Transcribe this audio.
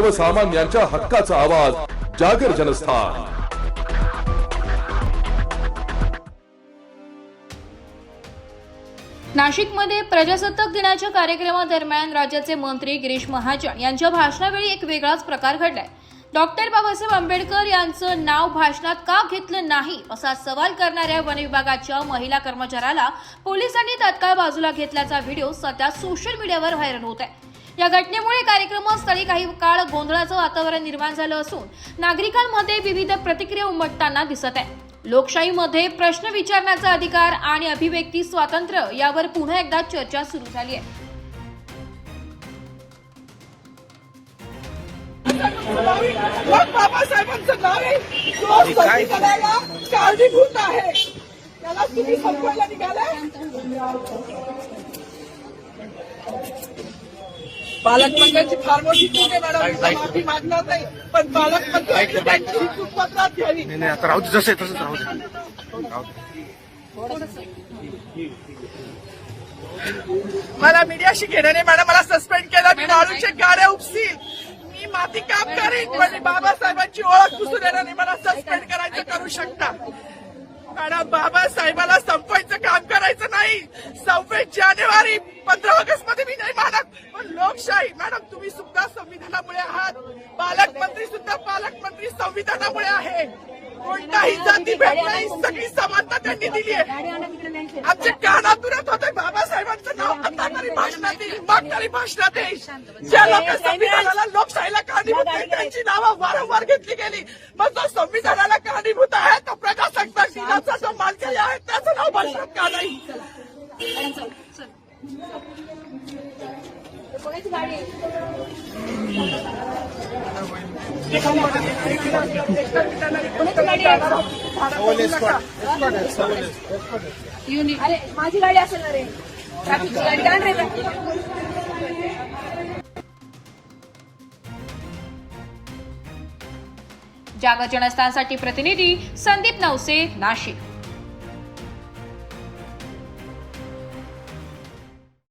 सर्वसामान्यांच्या हक्काचा आवाज जागर जनस्थान. नाशिकमध्ये प्रजासत्ताक दिनाच्या कार्यक्रमादरम्यान राज्याचे मंत्री गिरीश महाजन यांच्या भाषणावेळी एक वेगळाच प्रकार घडलाय. डॉक्टर बाबासाहेब आंबेडकर यांचं नाव भाषणात का घेतलं नाही असा सवाल करणाऱ्या वन विभागाच्या महिला कर्मचाऱ्याला पोलिसांनी तात्काळ बाजूला घेतल्याचा व्हिडिओ सध्या सोशल मीडियावर व्हायरल होत आहे. या घटनेमुळे कार्यक्रमस्थळी काही काळ गोंधळाचं वातावरण निर्माण झालं असून नागरिकांमध्ये विविध प्रतिक्रिया उमटताना दिसत आहे. लोकशाहीमध्ये प्रश्न विचारण्याचा अधिकार आणि अभिव्यक्ती स्वातंत्र्य यावर पुन्हा एकदा चर्चा सुरू झाली आहे. कारणीभूत आहे. त्याला तुम्ही संपवायला निघालाय? पालकमंत्र्यांची फार मोठी चूक आहे मॅडम. मी माफी मागणार नाही. पण पालकमंत्र्यांनी त्यांची चूक पत्रात घ्यावी. नाही नाही आता राहू दे जसं आहे तसंच राहू दे. राहू दे. मला मीडियाशी घेणं नाही मॅडम. मला सस्पेंड केलं. मी वाळूचे गाड्या उपसील. मी माती काम करीन पण बाबासाहेबांची ओळख पुसून येणार नाही. मला सस्पेंड करायचं करू शकता. मॅडम बाबासाहेबाला संपवायचं काम करायचं नाही. सव्वीस जानेवारी पंधरा ऑगस्टमध्ये मी लोकशाही मॅडम तुम्ही सुद्धा संविधानामुळे आहात. पालकमंत्री सुद्धा पालकमंत्री संविधानामुळे आहे. कोणताही जाती भेट नाही. सगळी समानता त्यांनी दिली आहे. आमच्या कानातुरत होते बाबासाहेबांचं नाव. आता तरी भाषणात येईल. मग तरी भाषणात येईल. ज्या लोक संविधानाला लोकशाहीला कारणीभूत आहेत, त्यांची नावं वारंवार घेतली गेली. मग जो संविधानाला कारणीभूत आहे तो प्रजासत्ताक दिनाचा जो मालकी आहे त्याचं नाव भाषणात का नाही? अरे माझी गाडी असेल ना रे ट्रॅफिकची गाडी काय रे जागर प्रतिनिधी संदीप नवसे नाशिक.